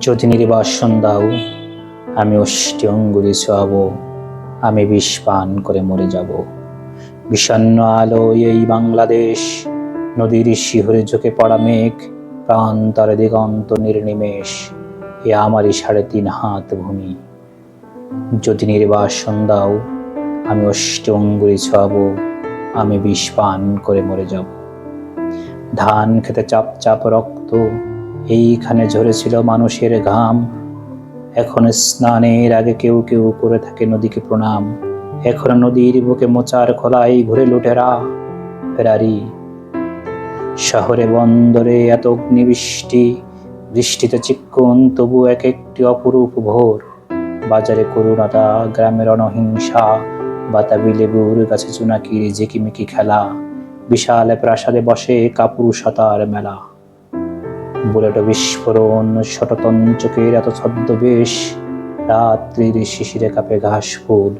যদি নির্বাসন দাও, আমি অষ্টি অঙ্গুলি ছোয়াব, আমি বিষ পান করে মরে যাব। বিষণ্ণ আলো এই বাংলাদেশ, নদীর শিহরে ঝুঁকে পড়া মেঘ, প্রান্তর দিগন্ত নির্নিমেষ, এ আমারই সাড়ে তিন হাত ভূমি। যদি নির্বাসন দাও, আমি অষ্টি অঙ্গুলি ছোয়াব, আমি বিষ পান করে মরে যাব। ধান খেতে চাপ চাপ রক্ত এইখানে ঝরেছিল মানুষের ঘাম। এখন স্নানের আগে কেউ কেউ করে থাকে নদীকে প্রণাম। এখন নদীর বুকে মোচার খোলায় ঘুরে লুটেরা ফেরারি। শহরে বন্দরে এত অগ্নিবৃষ্টি, বৃষ্টিতে চিক্কন, তবু এক একটি অপরূপ ভোর। বাজারে করুণাতা গ্রামের অনহিংসা, বাতাবি লেবুর গাছে চুনাকির ঝিকিমিকি খেলা। বিশাল প্রাসাদে বসে কাপুরুষতার মেলা। বুলেট বিস্ফোরণ শততঞ্চকের এত ছদ্মবেশ, রাত্রির শিশিরে কাপে ঘাস ফুল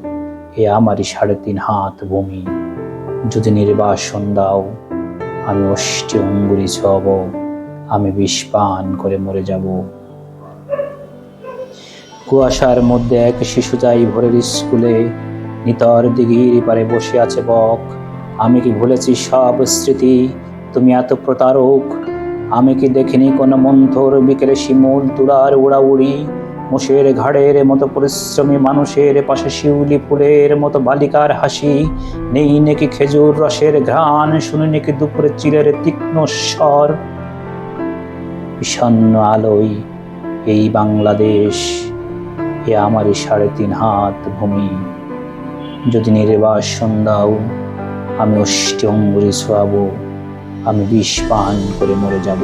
এ আমারই সাড়ে তিন হাত ভূমি। যদি নির্বাসন দাও, আমি অষ্টি অঙ্গুরি ছব, আমি বিষ পান করে মরে যাব। কুয়াশার মধ্যে এক শিশু যাই ভোরের স্কুলে, নিতর দিঘির পারে বসে আছে বক, আমি কি ভুলেছি সব স্মৃতি? তুমি এত প্রতারক আমি কি দেখিনি কোনো মন্থর বিকেলে শিমুল তুলার উড়াউড়ি? মোষের ঘাড়ের মতো পরিশ্রমী মানুষের পাশে শিউলি ফুলের মতো বালিকার হাসি। নেই নাকি খেজুর রসের ঘ্রাণ? শুনি নাকি দুপুরে চিলের তীক্ষ্ণ স্বর। বিষণ্ণ আলোয় এই বাংলাদেশ, এ আমারই সাড়ে তিন হাত ভূমি। যদি নির্বাসন সন্ধ্যাও আমি অষ্টি অঙ্গুরি ছোয়াবো। আমি বিষ পান করে মরে যাব।